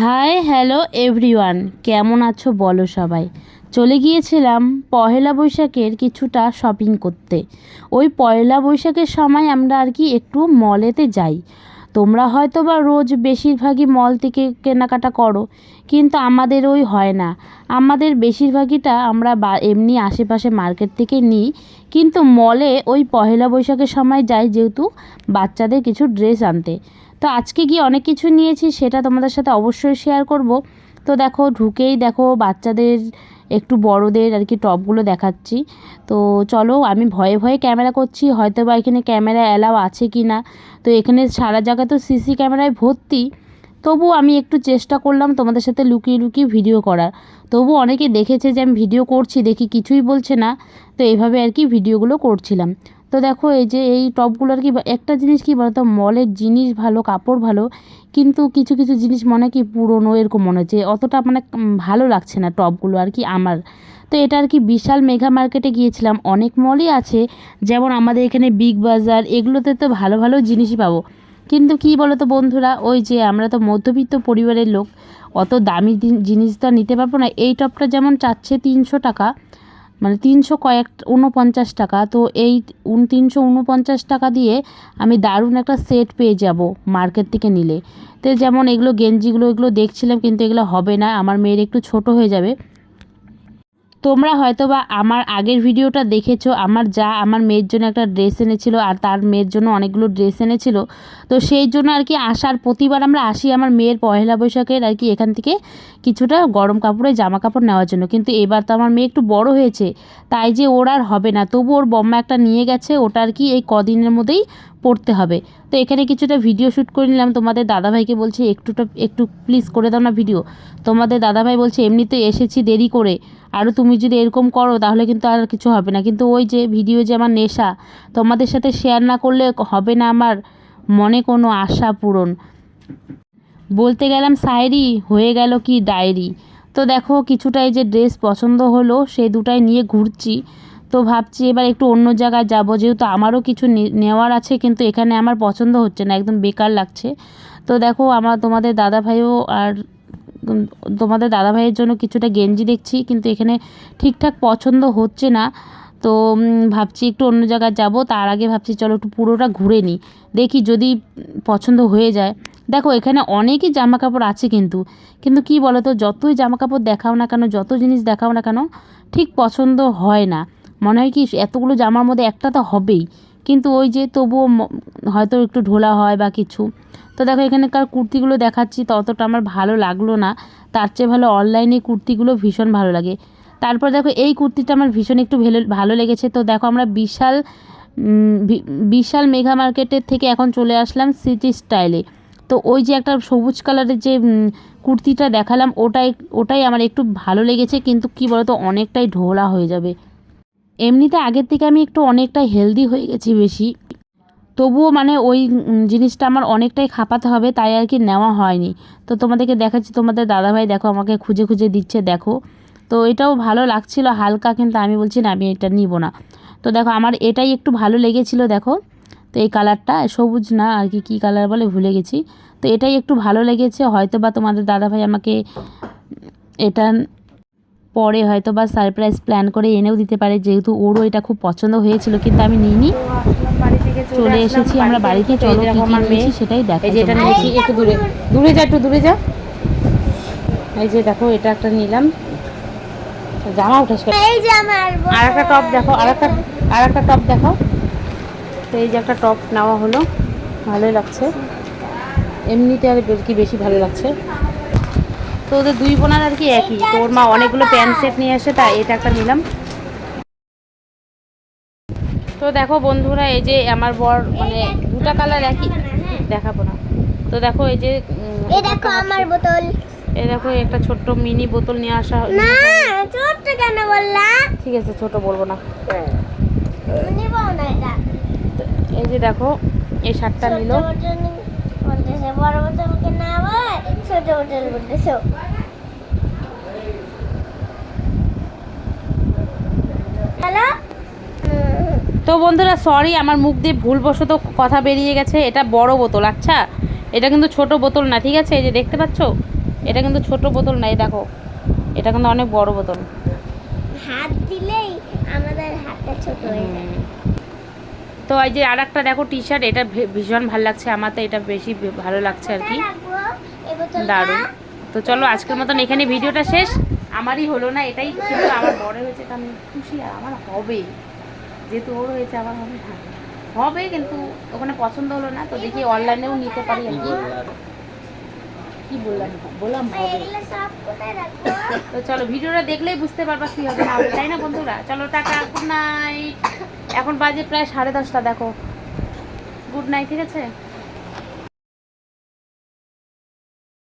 Hi hello everyone কেমন আছো বলো সবাই? চলে গিয়েছিলাম পহেলা বৈশাখের কিছুটা শপিং করতে। ওই পয়লা বৈশাখের সময় আমরা আর কি একটু মলেতে যাই। তোমরা হয়তো বা রোজ বেশিরভাগই মল থেকে কেনাকাটা করো, কিন্তু আমাদের ওই হয় না। আমাদের বেশিরভাগইটা আমরা বা এমনি আশেপাশে মার্কেট থেকে নিই, কিন্তু মলে ওই পহেলা বৈশাখের সময় যাই যেহেতু বাচ্চাদের কিছু ড্রেস আনতে। তো আজকে গিয়ে অনেক কিছু নিয়েছি, সেটা তোমাদের সাথে অবশ্যই শেয়ার করব। তো দেখো, ঢুকেই দেখো বাচ্চাদের, একটু বড়দের আর কি টপগুলো দেখাচ্ছি। তো চলো, আমি ভয়ে ভয়ে ক্যামেরা করছি হয়তো বা এখানে ক্যামেরা অ্যালাও আছে কি না তো এখানে সারা জায়গা তো সিসি ক্যামেরায় ভর্তি। তবু আমি একটু চেষ্টা করলাম তোমাদের সাথে লুকিয়ে লুকিয়ে ভিডিও করার। তবু অনেকে দেখেছে যে আমি ভিডিও করছি, দেখি কিছুই বলছে না। তো এইভাবে আর কি ভিডিওগুলো করছিলাম। তো দেখো, এই যে এই টপগুলো আর কি একটা জিনিস কি বলতো, মলের জিনিস ভালো, কাপড় ভালো, কিন্তু কিছু কিছু জিনিস মনে কি পুরনো, এরকম মনে হচ্ছে, অতটা মানে ভালো লাগছে না টপগুলো আর কি আমার। তো এটা আর কি বিশাল মেঘা মার্কেটে গিয়েছিলাম, অনেক মলই আছে, যেমন আমাদের এখানে বিগ বাজার এগুলোতে তো ভালো ভালো জিনিসই পাবো। কিন্তু কি বলো তো বন্ধুরা, ওই যে আমরা তো মধ্যবিত্ত পরিবারের লোক, অত দামি জিনিস তো নিতে পারব না, এই টপটা যেমন চাচ্ছে তিনশো টাকা মানে তিনশো কয়েক উনপঞ্চাশ টাকা। তো এই তিনশো উনপঞ্চাশ টাকা দিয়ে আমি দারুণ একটা সেট পেয়ে যাব মার্কেট থেকে নিলে। তো যেমন এগুলো গেঞ্জিগুলো এগুলো দেখছিলাম কিন্তু এগুলো হবে না। আমার মেয়ের একটু ছোট হয়ে যাবে। তোমরা হয়তো বা আমার আগের ভিডিওটা দেখেছ, আমার যা, আমার মেয়ের জন্য একটা ড্রেস এনেছিল আর তার মেয়ের জন্য অনেকগুলো ড্রেস এনেছিল। তো সেই জন্য আর কি আসার প্রতিবার আমরা আসি আমার মেয়ের পয়লা বৈশাখের আর কি এখান থেকে কিছুটা গরম কাপড়ের জামা কাপড় নেওয়ার জন্য। কিন্তু এবার তো আমার মেয়ে একটু বড় হয়েছে, তাই যে ওর আর হবে না। তবু ওর বম্মা একটা নিয়ে গেছে, ওটা আর কি এই কদিনের মধ্যেই পড়তে হবে। তো এখানে কিছুটা ভিডিও শ্যুট করে নিলাম। তোমাদের দাদাভাইকে বলছি, একটুটা, একটু প্লিজ করে দাও না ভিডিও। তোমাদের দাদাভাই বলছে, এমনিতে এসেছি দেরি করে। আরও তুমি যদি এরকম করো, তাহলে কিন্তু আর কিছু হবে না। কিন্তু ওই যে ভিডিও যে আমার নেশা, তোমাদের সাথে শেয়ার না করলে হবে না আমার মনে কোনো আশা পূরণ। বলতে গেলাম, সায়েরি, হয়ে গেল কি ডায়েরি? তো দেখো কিছুটাই যে ড্রেস পছন্দ হলো সেই দুটাই নিয়ে ঘুরছি। তো ভাবছি এবার একটু অন্য জায়গায় যাব, যেহেতু আমারও কিছু নেওয়ার আছে, কিন্তু এখানে আমার পছন্দ হচ্ছে না, একদম বেকার লাগছে। তো দেখো, আমার তোমাদের দাদা ভাইও আর তোমাদের দাদাভাইয়ের জন্য কিছুটা গেঞ্জি দেখছি, কিন্তু এখানে ঠিকঠাক পছন্দ হচ্ছে না। তো ভাবছি একটু অন্য জায়গায় যাব, তার আগে ভাবছি চলো একটু পুরোটা ঘুরে নিই, দেখি যদি পছন্দ হয়ে যায়। দেখো, এখানে অনেকই জামা কাপড় আছে কিন্তু কিন্তু কি বলো তো যতই জামা কাপড় দেখাও না কেন, যত জিনিস দেখাও না কেন, ঠিক পছন্দ হয় না। মনে হয় কি, এতগুলো জামার মধ্যে একটা তো হবেই। কিন্তু ওই যে তবুও হয়তো একটু ঢোলা হয় বা কিছু। তো দেখো এখানকার কুর্তিগুলো দেখাচ্ছি ততটা আমার ভালো লাগল না। তার চেয়ে ভালো অনলাইনে কুর্তিগুলো ভীষণ ভালো লাগে। তারপর দেখো, এই কুর্তিটা আমার ভীষণ একটু ভেলো, ভালো লেগেছে। তো দেখো, আমরা বিশাল বিশাল মেঘা মার্কেটের থেকে এখন চলে আসলাম সিটি স্টাইলে তো ওই যে একটা সবুজ কালারের যে কুর্তিটা দেখালাম, ওটাই ওটাই আমার একটু ভালো লেগেছে, কিন্তু কি বলতো, অনেকটাই ঢোলা হয়ে যাবে। এমনিতে আগের থেকে আমি একটু অনেকটাই হেলদি হয়ে গেছি বেশি। তবুও মানে ওই জিনিসটা আমার অনেকটাই খাপাতে হবে, তাই আর কি নেওয়া হয়নি। তো তোমাদেরকে দেখাচ্ছি, তোমাদের দাদাভাই দেখো আমাকে খুঁজে খুঁজে দিচ্ছে, দেখো। তো এটাও ভালো লাগছিল, হালকা কিন্তু আমি বলছি না, আমি এটা নিব না। তো দেখো, আমার এটাই একটু ভালো লেগেছিল, দেখো। তো এই কালারটা সবুজ না, আর কি, কী কালার বলে ভুলে গেছি। তো এটাই একটু ভালো লেগেছে হয়তো বা তোমাদের দাদাভাই আমাকে এটা পরে হয়তো বা সারপ্রাইজ প্ল্যান করে এনেও দিতে পারে যেহেতু ওরও এটা খুব পছন্দ হয়েছিল কিন্তু আমি নিইনি। চলে এসেছি আমরা বাড়িতে চলো আমার মেয়ে। সেটাই দেখো যেটা নিয়েছি একটু দূরে। দূরে যা একটু দূরে যা। এই যে দেখো এটা একটা নিলাম। জামা উঠে আর একটা টপ দেখো আর একটা আর একটা টপ দেখো। তো এই যে একটা টপ নেওয়া হলো ভালোই লাগছে। এমনিতে আর কি বেশি ভালো লাগছে। তো ওদের দুই বোনার আর কি একই। তো ওর মা অনেকগুলো প্যান্ট সেট নিয়ে আসে তাই এটা একটা নিলাম। তো দেখো বন্ধুরা এই যে আমার বর মানে দুটা কালার একই দেখাবো না। তো দেখো এই যে এই দেখো আমার বোতল। এই দেখো একটা ছোট্ট মিনি বোতল নিয়ে আসা না ছোট কেন বললা? ঠিক আছে ছোট বলব না। নিব না এটা। এই যে দেখো এই শার্টটা নিল। বলতেছে বড় বোতল কেনা আবার বলতেছো? তো বন্ধুরা সরি আমার মুখ দিয়ে ভুলবশত কথা বেরিয়ে গেছে। এটা বড় বোতল আচ্ছা? এটা কিন্তু ছোট বোতল না ঠিক আছে? এই যে দেখতে পাচ্ছ? এটা কিন্তু ছোট বোতল নাই দেখো। এটা কিন্তু অনেক বড় বোতল। হাত দিলেই আমাদের হাতটা ছোট হয়ে যায়। তো এই যে আর একটা দেখো টি শার্ট এটা ভীষণ ভালো লাগছে। আমার তো এটা বেশি ভালো লাগছে আর কি। দারুণ। তো চলো আজকের মতন এখানে ভিডিওটা শেষ। আমারই হলো না এটাই কিন্তু আমার বড় হয়েছে আমি খুশি আর আমার হবে। যেহেতু ওর হয়েছে আমার হবে না হবে কিন্তু ওখানে পছন্দ হলো না তো দেখি অনলাইনেও নিতে পারি আর কি। কি বললাম? বললাম হবে। তো চলো ভিডিওটা দেখলেই বুঝতে পারবা কি হবে না তাই না বন্ধুরা? চলো টাটা গুড নাইট এখন বাজে প্রায় সাড়ে দশটা দেখো। গুড নাইট ঠিক আছে?